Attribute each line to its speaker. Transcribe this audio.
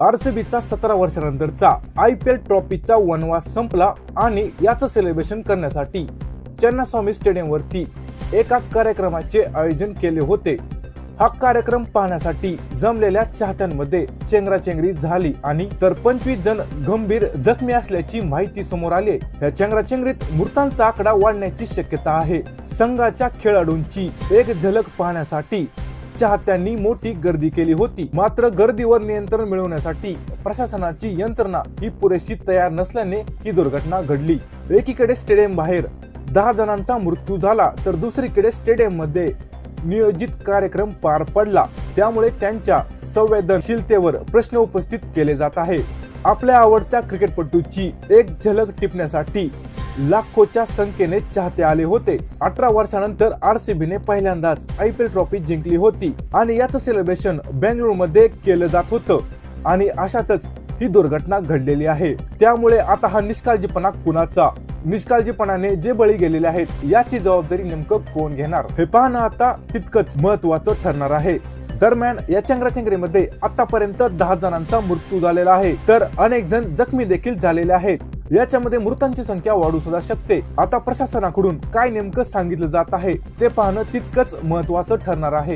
Speaker 1: आरसीबीचा सतरा वर्षानंतरचा I P L ट्रॉफीचा वनवास संपला आणि याचं सेलिब्रेशन करण्यासाठी चन्नास्वामी स्टेडियमवरती एका कार्यक्रमाचे आयोजन केले होते. हा कार्यक्रम पाहण्यासाठी जमलेल्या चाहत्यांमध्ये चेंगराचेंगरी झाली आणि तर पंचवीस जण गंभीर जखमी असल्याची माहिती समोर आली. या चेंगराचेंगरीत मृतांचा आकडा वाढण्याची शक्यता आहे. संघाच्या खेळाडूंची एक झलक पाहण्यासाठी चाहत्यांनी मोठी गर्दी केली होती. मात्र गर्दीवर नियंत्रण मिळवण्यासाठी प्रशासनाची यंत्रणा ही पुरेशी तयार नसल्याने ही दुर्घटना घडली. एकीकडे स्टेडियम बाहेर दहा जणांचा मृत्यू झाला तर दुसरीकडे स्टेडियममध्ये नियोजित कार्यक्रम पार पडला. त्यामुळे त्यांच्या संवेदनशीलतेवर प्रश्न उपस्थित केले जात आहे आपल्या आवडत्या क्रिकेटपटूची एक झलक टिपण्यासाठी लाखोच्या संख्येने चाहते आले होते. अठरा वर्षानंतर आरसीबीने पहिल्यांदाच आय पी एल ट्रॉफी जिंकली होती आणि याचं सेलिब्रेशन बेंगळुरूमध्ये केलं जात होतं. आणि अशातच ही दुर्घटना घडलेली आहे. त्यामुळे आता हा निष्काळजीपणा कुणाचा? निष्काळजीपणाने जे बळी गेलेले आहेत याची जबाबदारी नेमकं कोण घेणार? हे पाहणं आता तितकंच महत्वाचं ठरणार आहे. दरम्यान या चंगराचंगरीमध्ये आतापर्यंत दहा जणांचा मृत्यू झालेला आहे. तर अनेक जण जखमी देखील झालेले आहेत. याच्यामध्ये मृतांची संख्या वाढू सुद्धा शकते. आता प्रशासनाकडून काय नेमकं सांगितलं जात आहे ते पाहणं तितकंच महत्वाचं ठरणार आहे.